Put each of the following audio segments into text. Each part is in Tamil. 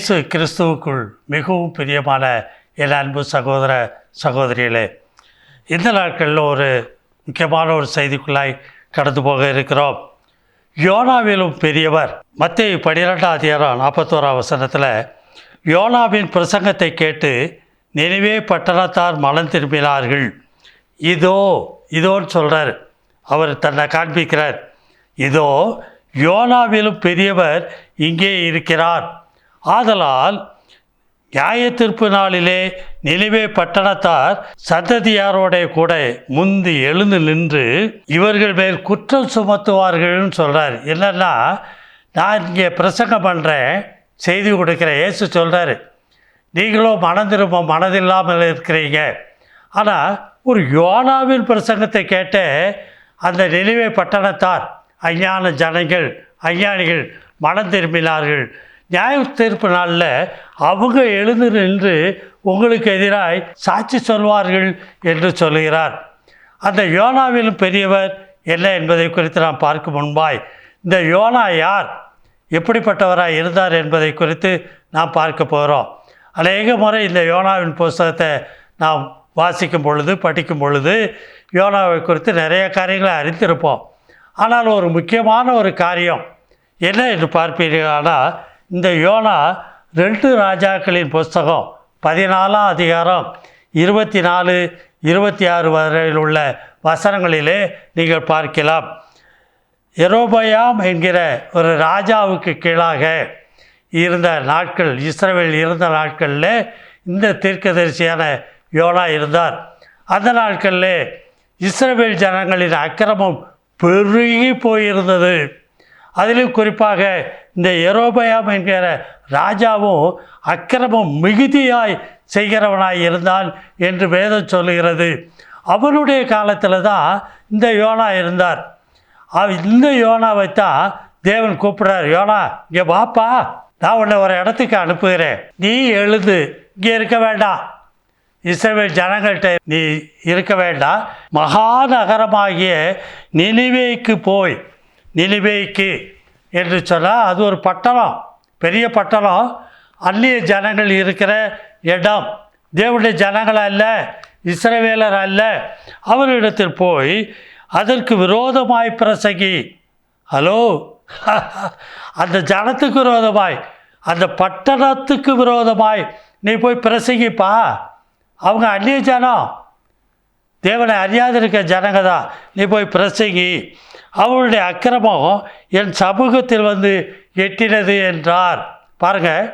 இயேசு கிறிஸ்துவுக்குள் மிகவும் பிரியமான என் அன்பு சகோதர சகோதரிகளே இந்த நாட்களில் ஒரு முக்கியமான ஒரு செய்திக்குள்ளாய் கடந்து போக இருக்கிறோம். யோனாவிலும் பெரியவர் மத்திய பன்னிரெண்டாம் அதிகாரம் நாற்பத்தோரா வசனத்தில் யோனாவின் பிரசங்கத்தை கேட்டு நினைவே பட்டணத்தார் மலம் திரும்பினார்கள். இதோ இதோன்னு சொல்கிறார் அவர் தன்னை காண்பிக்கிறார். இதோ யோனாவிலும் பெரியவர் இங்கே இருக்கிறார். ஆதலால் நியாய தீர்ப்பு நாளிலே நினைவே பட்டணத்தார் சந்ததியாரோடைய கூட முந்தி எழுந்து நின்று இவர்கள் மேல் குற்றம் சுமத்துவார்கள்னு சொல்கிறார் என்னன்னா நான் இங்கே பிரசங்கம் பண்ணுறேன் செய்தி கொடுக்குற ஏசு சொல்கிறாரு நீங்களும் மனம் திரும்ப மனதில்லாமல் இருக்கிறீங்க. ஆனால் ஒரு யோனாவின் பிரசங்கத்தை கேட்டு அந்த நினைவே பட்டணத்தார் அஞ்ஞான ஜனங்கள் அஞ்ஞானிகள் மனம் திரும்பினார்கள். நியாய தீர்ப்பு நாளில் அவங்க எழுந்து நின்று உங்களுக்கு எதிராய் சாட்சி சொல்வார்கள் என்று சொல்லுகிறார் அந்த யோனாவிலும் பெரியவர் என்ன என்பதை குறித்து நாம் பார்க்கும் முன்பாய் இந்த யோனா யார்? எப்படிப்பட்டவராக இருந்தார் என்பதை குறித்து நாம் பார்க்க போகிறோம் அநேக முறை இந்த யோனாவின் புஸ்தகத்தை நாம் வாசிக்கும் பொழுது படிக்கும் பொழுது யோனாவை குறித்து நிறைய காரியங்களை அறிந்திருப்போம். ஆனால் ஒரு முக்கியமான ஒரு காரியம் என்ன என்று பார்ப்பீர்களானால் இந்த யோனா ரெண்டு ராஜாக்களின் புஸ்தகம் பதினாலாம் அதிகாரம் இருபத்தி நாலு இருபத்தி ஆறு வரையில் உள்ள வசனங்களிலே நீங்கள் பார்க்கலாம். எரோபயாம் என்கிற ஒரு ராஜாவுக்கு கீழாக இருந்த நாட்கள் இஸ்ரேல் இருந்த நாட்களில் இந்த தீர்க்கதரிசியான யோனா இருந்தார். அந்த நாட்களில் இஸ்ரேல் ஜனங்களின் அக்கிரமம் பெருகி போயிருந்தது. அதிலும் குறிப்பாக இந்த எரோபயாம் என்கிற ராஜாவும் அக்கிரமம் மிகுதியாய் செய்கிறவனாய் இருந்தான் என்று வேதம் சொல்லுகிறது. அவனுடைய காலத்தில் தான் இந்த யோனா இருந்தார். அவ- இந்த யோனாவை தான் தேவன் கூப்பிடுறார். யோனா இங்கே வாப்பா நான் உன்னை ஒரு இடத்துக்கு அனுப்புகிறேன். நீ எழுது இங்கே இருக்க வேண்டாம். இஸ்ரேல் ஜனங்கள்கிட்ட நீ இருக்க வேண்டாம். மகாநகரமாகிய நினைவேக்கு போய் நினிவேக்கு என்று சொன்னால் அது ஒரு பட்டணம் பெரிய பட்டணம். அந்நிய ஜனங்கள் இருக்கிற இடம். தேவனுடைய ஜனங்கள் அல்ல இஸ்ரவேலர் அல்ல. அவரிடத்தில் போய் அதற்கு விரோதமாய் பிரசங்கி. ஹலோ? அந்த ஜனத்துக்கு விரோதமாய் அந்த பட்டணத்துக்கு விரோதமாய் நீ போய் பிரசங்கிப்பா. அவங்க அந்நிய ஜனம். தேவனை அறியாதிருக்க ஜனங்க தான் நீ போய் பிரசங்கி. அவருடைய அக்கிரமம் என் சமூகத்தில் வந்து எட்டினது என்றார். பாருங்கள்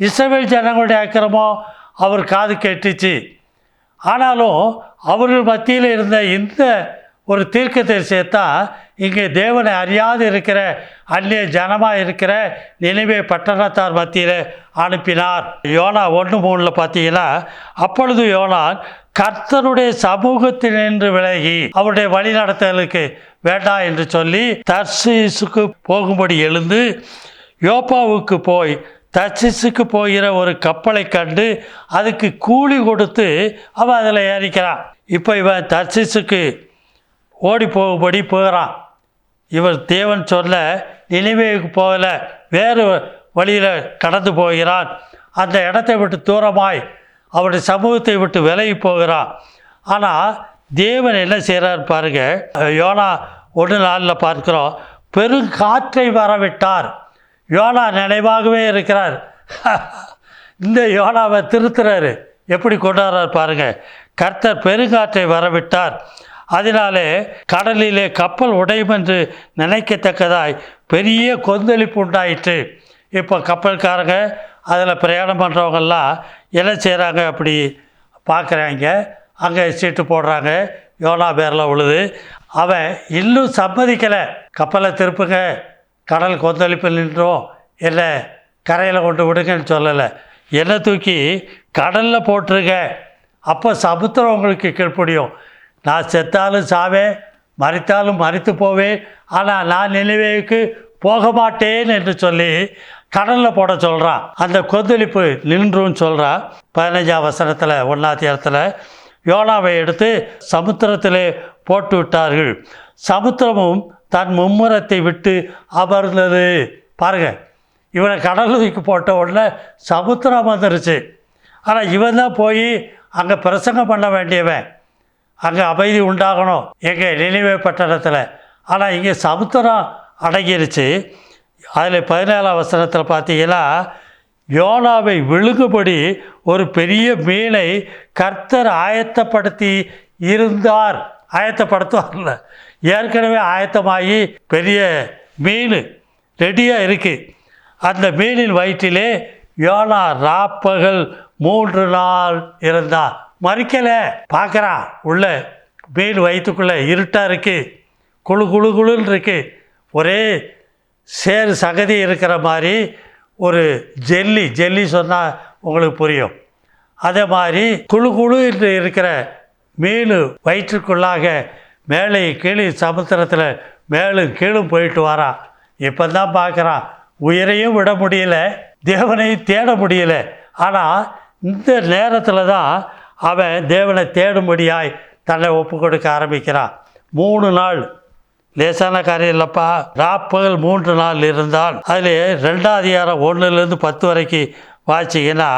இஸ்ரவேல் ஜனங்களுடைய அக்கிரமம் அவர் காது கெட்டுச்சு. ஆனாலும் அவர்கள் மத்தியில் இருந்த இந்த ஒரு தீர்க்கதரிசியத்தான் இங்கே தேவனை அறியாது இருக்கிற அந்நிய ஜனமாக இருக்கிற நினைவே பட்டணத்தார் மத்தியில் அனுப்பினார். யோனா ஒன்று மூணில் பார்த்தீங்கன்னா அப்பொழுது யோனான் கர்த்தருடைய சமூகத்தில் நின்று விலகி அவருடைய வழிநடத்தலுக்கு வேண்டாம் என்று சொல்லி தர்சிசுக்கு போகும்படி எழுந்து யோப்பாவுக்கு போய் தர்சிசுக்கு போகிற ஒரு கப்பலை கண்டு அதுக்கு கூலி கொடுத்து அவன் அதில் ஏறிக்கிறான். இப்போ இவன் தர்சிசுக்கு ஓடி போகும்படி போகிறான். இவர் தேவன் சொல்ல நினைவேக்கு போகல வேறு வழியில் கடந்து போகிறான். அந்த இடத்தை விட்டு தூரமாய் அவருடைய சமூகத்தை விட்டு விலகி போகிறான். ஆனால் தேவன் என்ன செய்கிறார் பாருங்க. யோனா ஒன்று நாளில் பார்க்கிறோம். பெருங்காற்றை வரவிட்டார். யோனா நினைவாகவே இருக்கிறார். இந்த யோனாவை திருத்துறாரு. எப்படி கொண்டாடுறார் பாருங்க. கர்த்தர் பெருங்காற்றை வரவிட்டார். அதனாலே கடலிலே கப்பல் உடையும் என்று நினைக்கத்தக்கதாய் பெரிய கொந்தளிப்பு உண்டாயிற்று. இப்போ கப்பல்காரங்க அதில் பிரயாணம் பண்ணுறவங்கெல்லாம் என்ன செய்கிறாங்க அப்படி பார்க்குறாங்க. அங்கே சீட்டு போடுறாங்க. யோனா பேரில் உழுது. அவன் இன்னும் சம்மதிக்கலை. கப்பலை திருப்புங்க. கடல் கொந்தளிப்பில் நின்றோம். இல்லை கரையில் கொண்டு விடுங்கன்னு சொல்லலை. என்னை தூக்கி கடலில் போட்டுருங்க. அப்போ சமுத்திரம் உங்களுக்கு கீழ்ப்படியும். நான் செத்தாலும் சாவேன். மறித்தாலும் மறித்து போவேன். ஆனால் நான் நினைவேக்கு போக மாட்டேன் என்று சொல்லி கடலில் போட சொல்கிறான் அந்த கொந்தளிப்பு நின்றுன்னு சொல்கிறான் பதினஞ்சாம் வசனத்தில் ஒன்றாம் இடத்துல யோனாவை எடுத்து சமுத்திரத்திலே போட்டு விட்டார்கள் சமுத்திரமும் தன் மும்முரத்தை விட்டு அமர்ந்தது. பாருங்க இவனை கடலுக்கு போட்ட உடனே சமுத்திரம் வந்துருச்சு ஆனால் இவன் தான் போய் அங்கே பிரசங்கம் பண்ண வேண்டியவன். அங்கே அமைதி உண்டாகணும். எங்கள் நினைவே பட்டணத்தில். ஆனால் இங்கே சமுத்திரம் அடங்கிருச்சு. அதில் பதினேழாம் வசனத்தில் பார்த்தீங்கன்னா யோனாவை விழுங்குபடி ஒரு பெரிய மீனை கர்த்தர் ஆயத்தப்படுத்தி இருந்தார். ஆயத்தப்படுத்துவார்ல. ஏற்கனவே ஆயத்தமாகி பெரிய மீன் ரெடியாக இருக்குது அந்த மீனின் வயிற்றிலே யோனா ராப்பகல் மூன்று நாள் இருந்தான் மறிக்கலை. பார்க்குறான் உள்ள மீன் வயிற்றுக்குள்ளே இருட்டாக இருக்குது குழு குழு குழுன்னு இருக்குது ஒரே சேறு சகதி இருக்கிற மாதிரி ஒரு ஜெல்லி ஜெல்லி சொன்னால் உங்களுக்கு புரியும். அதே மாதிரி குழு குழு என்று இருக்கிற மீன் வயிற்றுக்குள்ளாக மேலே கீழே சமுத்திரத்தில் மேலும் கீழும் போயிட்டு வரான் இப்போ தான் பார்க்குறான் உயிரையும் விட முடியல தேவனையும் தேட முடியல. ஆனால் இந்த நேரத்தில் தான் அவன் தேவனை தேடும்படியாய் தன்னை ஒப்பு கொடுக்க ஆரம்பிக்கிறான். மூணு நாள் லேசான காரியம் இல்லைப்பா. ராப்பகல் மூன்று நாள் இருந்தால் அதில் ரெண்டாவது அதிகாரம் ஒன்றுலேருந்து பத்து வரைக்கும் வாசிங்கன்னா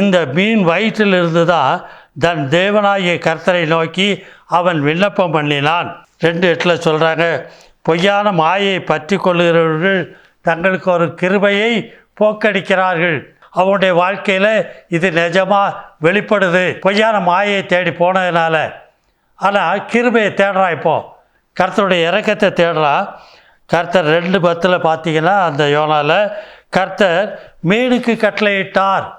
இந்த மீன் வயிற்றில் இருந்து தான் தன் தேவனாகிய கர்த்தரை நோக்கி அவன் விண்ணப்பம் பண்ணினான். ரெண்டு எட்டில் சொல்கிறாங்க பொய்யான மாயை பற்றி கொள்ளுகிறவர்கள் தங்களுக்கு ஒரு கிருபையை போக்கடிக்கிறார்கள். அவனுடைய வாழ்க்கையில் இது நிஜமாக வெளிப்படுது. பொய்யான மாயை தேடி போனதுனால. ஆனால் கிருபையை தேடுறான் இப்போது கர்த்தருடைய இறக்கத்தை தேடுறான் கர்த்தர் ரெண்டு பத்தில் பார்த்தீங்கன்னா அந்த யோனாவில் கர்த்தர் மீனுக்கு கட்டளையிட்டார்.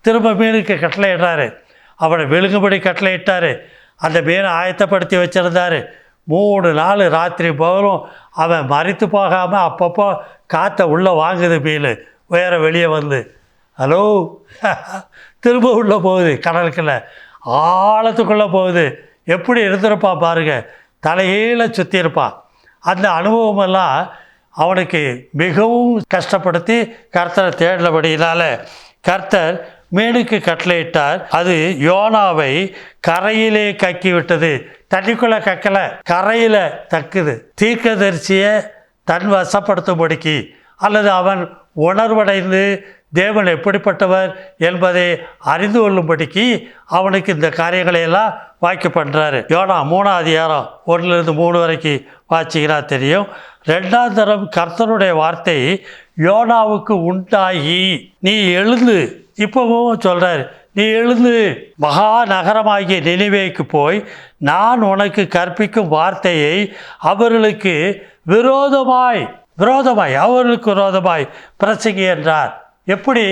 திரும்ப மீனுக்கு கட்டளையிடுறாரு. அவனை விழுங்கும்படி கட்டளையிட்டார். அந்த மீனை ஆயத்தப்படுத்தி வச்சுருந்தாரு. மூணு நாள் ராத்திரி பகலும் அவன் மறித்து போகாமல் அப்பப்போ காற்றை உள்ளே வாங்குது மீன். வேற வெளியே வந்து ஹலோ? திரும்ப உள்ளே போகுது கடலுக்குள்ள. ஆழத்துக்குள்ளே போகுது. எப்படி இருந்திருப்பான் பாருங்கள் தலைகீழ சுற்றி இருப்பான் அந்த அனுபவமெல்லாம் அவனுக்கு மிகவும் கஷ்டப்படுத்தி கர்த்தரை தேடினபடியினால கர்த்தர் மீனுக்கு கட்டளையிட்டார். அது யோனாவை கரையிலே கக்கி விட்டது தண்ணிக்குள்ளே கக்கலை கரையில் தக்குது. தீர்க்கதரிசியை தன் வசப்படுத்தும்படிக்கு அல்லது அவன் உணர்வடைந்து தேவன் எப்படிப்பட்டவர் என்பதை அறிந்து கொள்ளும்படிக்கு அவனுக்கு இந்த காரியங்களை எல்லாம் வாய்க்க பண்ணுறாரு யோனா மூணாம் அதிகாரம் ஒன்றுலேருந்து மூணு வரைக்கும் வாச்சிக்கிறா தெரியும். ரெண்டாம் தரம் கர்த்தருடைய வார்த்தை யோனாவுக்கு உண்டாகி நீ எழுந்து இப்போவும் சொல்கிறார் நீ எழுந்து மகா நகரமாகிய நினைவேக்கு போய் நான் உனக்கு கற்பிக்கும் வார்த்தையை அவர்களுக்கு விரோதமாய் விரோதமாய் அவர்களுக்கு விரோதமாய் பிரசங்கி என்றார். எப்படி?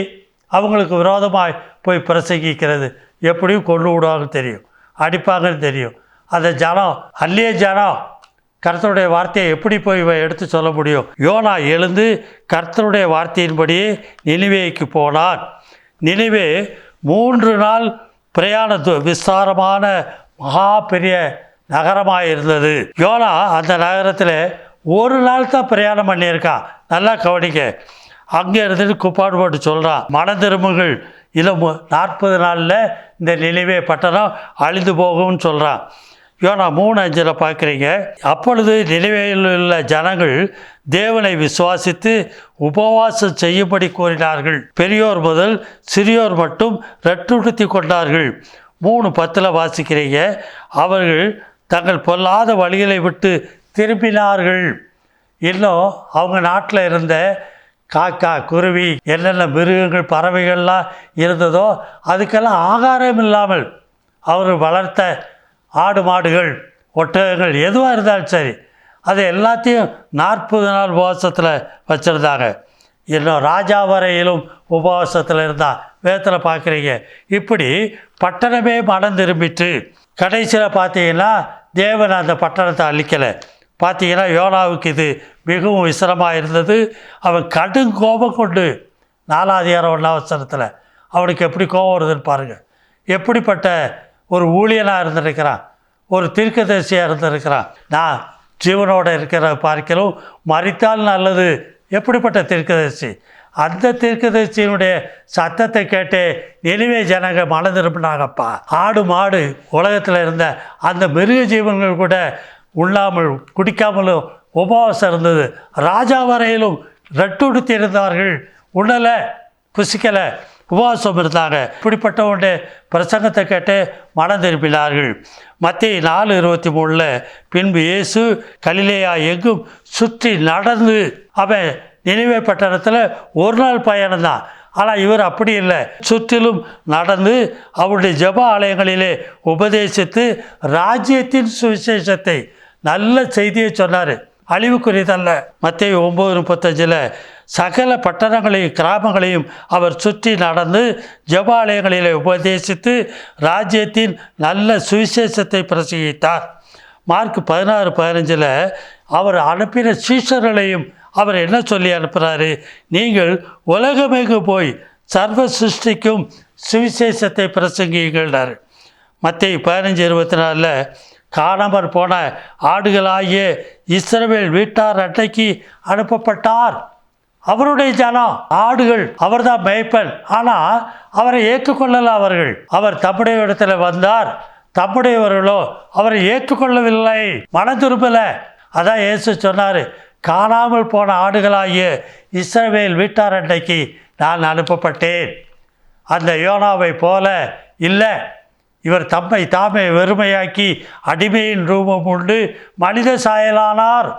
அவங்களுக்கு விரோதமாய் போய் பிரசங்கிக்கிறது. எப்படியும் கொண்டு விடுவாங்கன்னு தெரியும். அடிப்பாங்கன்னு தெரியும். அந்த ஜனம் அல்லிய ஜனம் கர்த்தருடைய வார்த்தையை எப்படி போய் இவன் எடுத்து சொல்ல முடியும்? யோனா எழுந்து கர்த்தருடைய வார்த்தையின்படி நினைவேக்கு போனான். நினைவே மூன்று நாள் பிரயாண விஸ்தாரமான மகா பெரிய நகரமாக இருந்தது யோனா அந்த நகரத்தில் ஒரு நாள் தான் பிரயாணம் பண்ணியிருக்கான் நல்லா கவனிக்க அங்கே இருந்துட்டு குப்பாடு போட்டு சொல்கிறான் மன திரும்புகள் இல்லை நாற்பது நாளில் இந்த நினைவே பட்டணம் அழிந்து போகும்னு சொல்கிறான் யோனா மூணு அஞ்சில் பார்க்குறீங்க. அப்பொழுது நினைவையில் உள்ள ஜனங்கள் தேவனை விசுவாசித்து உபவாசம் செய்யும்படி கூறினார்கள். பெரியோர் முதல் சிறியோர் மட்டும் ரெட்டுடுத்தி கொண்டார்கள். மூணு பத்தில் வாசிக்கிறீங்க. அவர்கள் தங்கள் பொல்லாத வழிகளை விட்டு திரும்பினார்கள். இன்னும் அவங்க நாட்டில் இருந்த காக்கா குருவி என்னென்ன மிருகங்கள் பறவைகள்லாம் இருந்ததோ அதுக்கெல்லாம் ஆகாரம் இல்லாமல் அவர் வளர்த்த ஆடு மாடுகள் ஒட்டகங்கள் எதுவாக இருந்தாலும் சரி அது எல்லாத்தையும் நாற்பது நாள் உபவாசத்தில் வச்சுருந்தாங்க. இன்னும் ராஜா வரையிலும் உபவாசத்தில் இருந்தால் வேதத்தில் பார்க்குறீங்க. இப்படி பட்டணமே மனம் திரும்பிட்டு கடைசியில் பார்த்தீங்கன்னா தேவன் அந்த பட்டணத்தை அழிக்கலை. பார்த்தீங்கன்னா யோனாவுக்கு இது மிகவும் விசிரமாக இருந்தது. அவன் கடும் கோபம் கொண்டு நாலாதிகாரம் ஒன்றாவசரத்தில் அவனுக்கு எப்படி கோபம் வருதுன்னு பாருங்கள் எப்படிப்பட்ட ஒரு ஊழியனாக இருந்திருக்கிறான். ஒரு தீர்க்கதரிசியாக இருந்திருக்கிறான். நான் ஜீவனோடு இருக்கிற பார்க்கலும் மறித்தால் நல்லது. எப்படிப்பட்ட தீர்க்கதரிசி? அந்த தீர்க்கதரிசியினுடைய சத்தத்தை கேட்டு நினைவே ஜனங்க மன திரும்பினாங்கப்பா. ஆடு மாடு உலகத்தில் இருந்த அந்த மிருக ஜீவன்கள் கூட உண்ணாமல் குடிக்காமலும் உபவாசம் இருந்தது. ராஜா வரையிலும் ரட்டுடுத்தி இருந்தார்கள். உண்ணலை புசிக்கலை உபவாசம் இருந்தாங்க. இப்படிப்பட்டவனுடைய பிரசங்கத்தை கேட்டு மனம் திரும்பினார்கள். மத்திய நாலு இருபத்தி மூணில் பின்பு இயேசு கலிலேயா எங்கும் சுற்றி நடந்து அவன் நினைவே பட்டணத்தில் ஒரு நாள் பயணம்தான் ஆனால் இவர் அப்படி இல்லை. சுற்றிலும் நடந்து அவருடைய ஜெப ஆலயங்களிலே உபதேசித்து ராஜ்யத்தின் சுவிசேஷத்தை நல்ல செய்தியை சொன்னார். அழிவுக்குரியதல்ல மத்திய ஒம்பது முப்பத்தஞ்சில் சகல பட்டணங்களையும் கிராமங்களையும் அவர் சுற்றி நடந்து ஜபாலயங்களில் உபதேசித்து ராஜ்யத்தின் நல்ல சுவிசேஷத்தை பிரசங்கித்தார். மார்க் பதினாறு பதினஞ்சில் அவர் அனுப்பின சீஷர்களையும் அவர் என்ன சொல்லி அனுப்புகிறாரு நீங்கள் உலகமேங்கு போய் சர்வ சிருஷ்டிக்கும் சுவிசேஷத்தை பிரசங்கிங்கள்னார் மத்திய பதினஞ்சு இருபத்தி நாலில் காணாமற் போன ஆடுகளாகிய இஸ்ரவேல் வீட்டார் அன்னைக்கு அனுப்பப்பட்டார். அவருடைய ஜனம் ஆடுகள் அவர்தான் மேய்ப்பன். ஆனால் அவரை ஏற்றுக்கொள்ளல அவர்கள். அவர் தம்முடைய இடத்துல வந்தார். தம்முடையவர்களோ அவரை ஏற்றுக்கொள்ளவில்லை. மன அதான் இயேசு சொன்னார் காணாமல் போன ஆடுகளாகிய இஸ்ரவேல் வீட்டார் அன்னைக்கு நான் அனுப்பப்பட்டேன். அந்த யோனாவை போல இல்லை. இவர் தம்மை தாமே வெறுமையாக்கி அடிமையின் ரூபம் உண்டு. மனித சாயலானார்.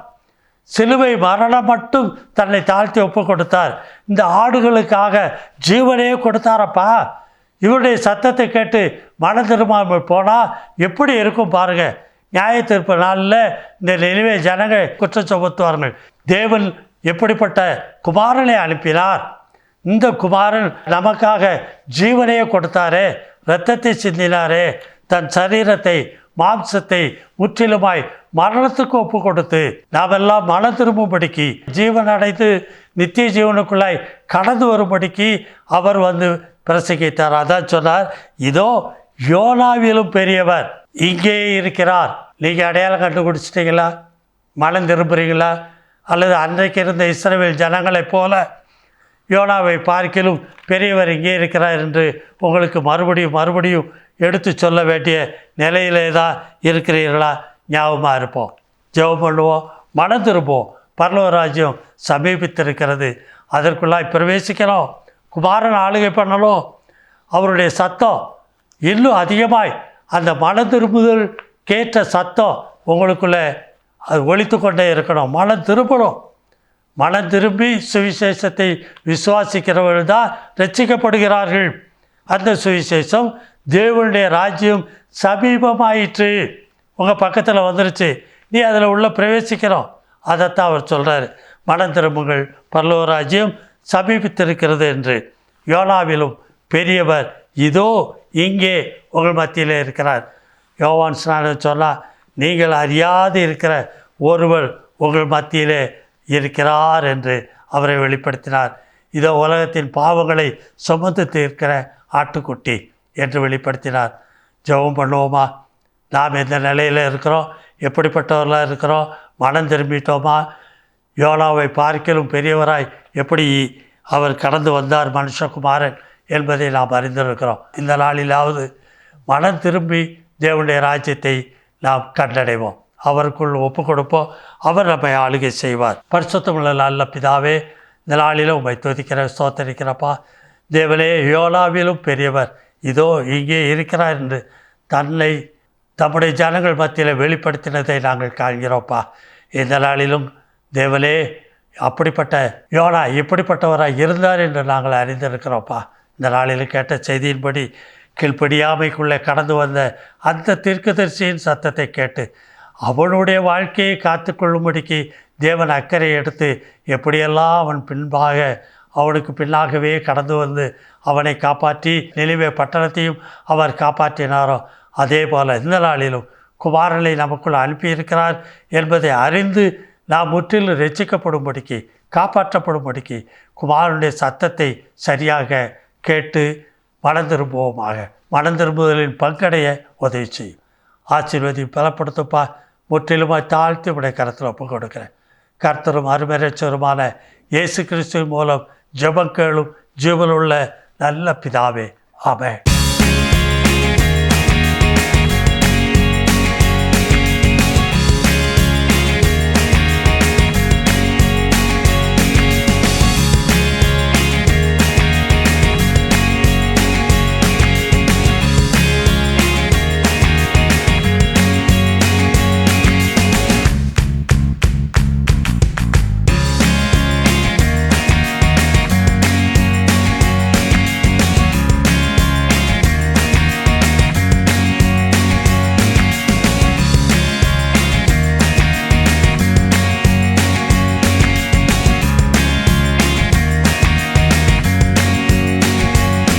சிலுவை மரணம் மட்டும் தன்னை தாழ்த்தி ஒப்பு கொடுத்தார். இந்த ஆடுகளுக்காக ஜீவனே கொடுத்தாரப்பா. இவருடைய சத்தத்தை கேட்டு மன திரும்பாமல் போனால் எப்படி இருக்கும் பாருங்க. நியாயத்திற்ப நாளில் இந்த நினைவே ஜனங்கள் குற்றம் சுமத்துவார்கள். தேவன் எப்படிப்பட்ட குமாரனை அனுப்பினார். இந்த குமாரன் நமக்காக ஜீவனையே கொடுத்தாரே இரத்தத்தை சிந்தினாரே. தன் சரீரத்தை மாம்சத்தை முற்றிலுமாய் மரணத்துக்கு ஒப்பு கொடுத்து நாமெல்லாம் மன திரும்பும்படிக்கு ஜீவன் அடைந்து நித்திய ஜீவனுக்குள்ளாய் கடந்து வரும்படிக்கு அவர் வந்து பிரசங்கித்தார். அதான் சொன்னார் இதோ யோனாவிலும் பெரியவர் இங்கே இருக்கிறார். நீங்கள் அடையாளம் கண்டுபிடிச்சிட்டீங்களா? மனம் திரும்புறீங்களா? அல்லது அன்றைக்கு இருந்த இஸ்ரவேல் ஜனங்களைப் போல யோனாவை பார்க்கிலும் பெரியவர் இங்கே இருக்கிறார் என்று உங்களுக்கு மறுபடியும் மறுபடியும் எடுத்து சொல்ல வேண்டிய நிலையிலே தான் இருக்கிறீர்களா? ஞாபகமாக இருப்போம். ஜெபம் பண்ணுவோம் மனம் திருப்போம் பரலவராஜ்யம் சமீபித்திருக்கிறது. அதற்குள்ளாய் பிரவேசிக்கணும் குமாரன் ஆளுகை பண்ணணும். அவருடைய சத்தம் இன்னும் அதிகமாய் அந்த மன திரும்புதல் கேட்ட சத்தம் உங்களுக்குள்ளே அது ஒழித்து கொண்டே இருக்கணும். மனம் திரும்பணும். மனம் திரும்பி சுவிசேஷத்தை விசுவாசிக்கிறவர்கள் தான் ரட்சிக்கப்படுகிறார்கள் அந்த சுவிசேஷம் தேவனுடைய ராஜ்யம் சமீபமாயிற்று. உங்கள் பக்கத்தில் வந்துருச்சு. நீ அதில் உள்ளே பிரவேசிக்கிறோம். அதைத்தான் அவர் சொல்கிறார் மனம் திரும்புங்கள். பல்லவ ராஜ்யம் சமீபித்திருக்கிறது என்று. யோனாவிலும் பெரியவர் இதோ இங்கே உங்கள் மத்தியிலே இருக்கிறார். யோவான் ஸ்நானம் சொன்னால் நீங்கள் அறியாது இருக்கிற ஒருவர் உங்கள் மத்தியிலே இருக்கிறார் என்று அவரை வெளிப்படுத்தினார். இதோ உலகத்தின் பாவங்களை சுமந்து தீர்க்கிற ஆட்டுக்குட்டி என்று வெளிப்படுத்தினார். ஜெபம் பண்ணுவோமா? நாம் எந்த நிலையில் இருக்கிறோம்? எப்படிப்பட்டவர்களாக இருக்கிறோம்? மனம் திரும்பிட்டோமா? யோனாவை பார்க்கலும் பெரியவராய் எப்படி அவர் கடந்து வந்தார் மனுஷகுமாரன் என்பதை நாம் அறிந்திருக்கிறோம். இந்த நாளிலாவது மனம் திரும்பி தேவனுடைய ராஜ்யத்தை நாம் கண்டடைவோம். அவருக்குள் ஒப்பு கொடுப்போம் அவர் நம்மை ஆளுகை செய்வார். பரிசுத்தமுள்ள நல்ல பிதாவே இந்த நாளிலும் உம்மை துதிக்கிற சோத்தரிக்கிறப்பா தேவனே யோலாவிலும் பெரியவர் இதோ இங்கே இருக்கிறார் என்று தன்னை தம்முடைய ஜனங்கள் மத்தியில் வெளிப்படுத்தினதை நாங்கள் காண்கிறோப்பா. இந்த நாளிலும் தேவனே அப்படிப்பட்ட யோனா இப்படிப்பட்டவராக இருந்தார் என்று நாங்கள் அறிந்திருக்கிறோப்பா. இந்த நாளில் கேட்ட செய்தியின்படி கீழ்ப்படியாமைக்குள்ளே கடந்து வந்த அந்த தீர்க்கதரிசியின் சத்தத்தை கேட்டு அவனுடைய வாழ்க்கையை காத்துக்கொள்ளும்படிக்கு தேவன் அக்கறை எடுத்து எப்படியெல்லாம் அவன் பின்பாக அவனுக்கு பின்னாகவே கடந்து வந்து அவனை காப்பாற்றி நினைவே பட்டணத்தையும் அவர் காப்பாற்றினாரோ அதே போல் இந்த நாளிலும் குமாரனை நமக்குள் அனுப்பியிருக்கிறார் என்பதை அறிந்து நாம் முற்றிலும் ரசிக்கப்படும்படிக்கு காப்பாற்றப்படும்படிக்கு குமாரனுடைய சத்தத்தை சரியாக கேட்டு மனந்திரும்புவோமாக. மனந்திரும்புதலின் பங்கடைய உதவி செய்யும். ஆசீர்வதி பலப்படுத்தப்பா முற்றிலுமாய் தாழ்த்தி உடைய கருத்தில் ஒப்பு கொடுக்கிறேன் கர்த்தரும் அருமரச்சருமான இயேசு கிறிஸ்துவின் மூலம் ஜெபக்கேளும் ஜீவனுள்ள நல்ல பிதாவே. ஆமென்.